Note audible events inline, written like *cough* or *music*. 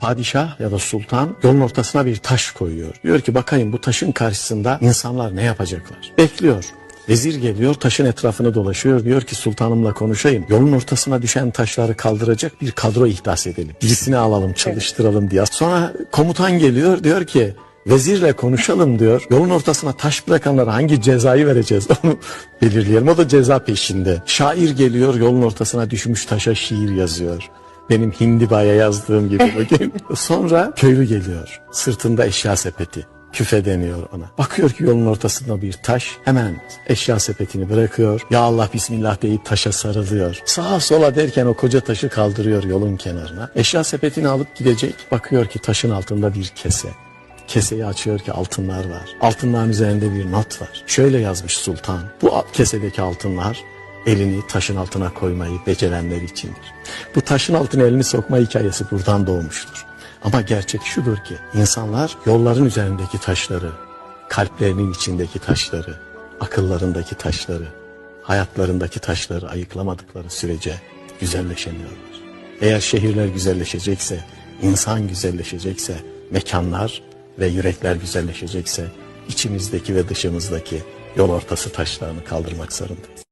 Padişah ya da sultan yolun ortasına bir taş koyuyor. Diyor ki bakayım bu taşın karşısında insanlar ne yapacaklar? Bekliyor. Vezir geliyor taşın etrafını dolaşıyor diyor ki sultanımla konuşayım. Yolun ortasına düşen taşları kaldıracak bir kadro ihdas edelim. Birisini alalım çalıştıralım diye. Sonra komutan geliyor diyor ki vezirle konuşalım diyor. Yolun ortasına taş bırakanlara hangi cezayı vereceğiz *laughs* onu belirleyelim. O da ceza peşinde. Şair geliyor yolun ortasına düşmüş taşa şiir yazıyor. Benim Hindiba'ya yazdığım gibi *laughs* bakayım. Sonra köylü geliyor. Sırtında eşya sepeti. Küfe deniyor ona. Bakıyor ki yolun ortasında bir taş. Hemen eşya sepetini bırakıyor. Ya Allah bismillah deyip taşa sarılıyor. Sağa sola derken o koca taşı kaldırıyor yolun kenarına. Eşya sepetini alıp gidecek. Bakıyor ki taşın altında bir kese. Keseyi açıyor ki altınlar var. Altınların üzerinde bir not var. Şöyle yazmış sultan. Bu kesedeki altınlar elini taşın altına koymayı becerenler içindir. Bu taşın altına elini sokma hikayesi buradan doğmuştur. Ama gerçek şudur ki insanlar yolların üzerindeki taşları, kalplerinin içindeki taşları, akıllarındaki taşları, hayatlarındaki taşları ayıklamadıkları sürece güzelleşemiyorlar. Eğer şehirler güzelleşecekse, insan güzelleşecekse, mekanlar ve yürekler güzelleşecekse, içimizdeki ve dışımızdaki yol ortası taşlarını kaldırmak zorundayız.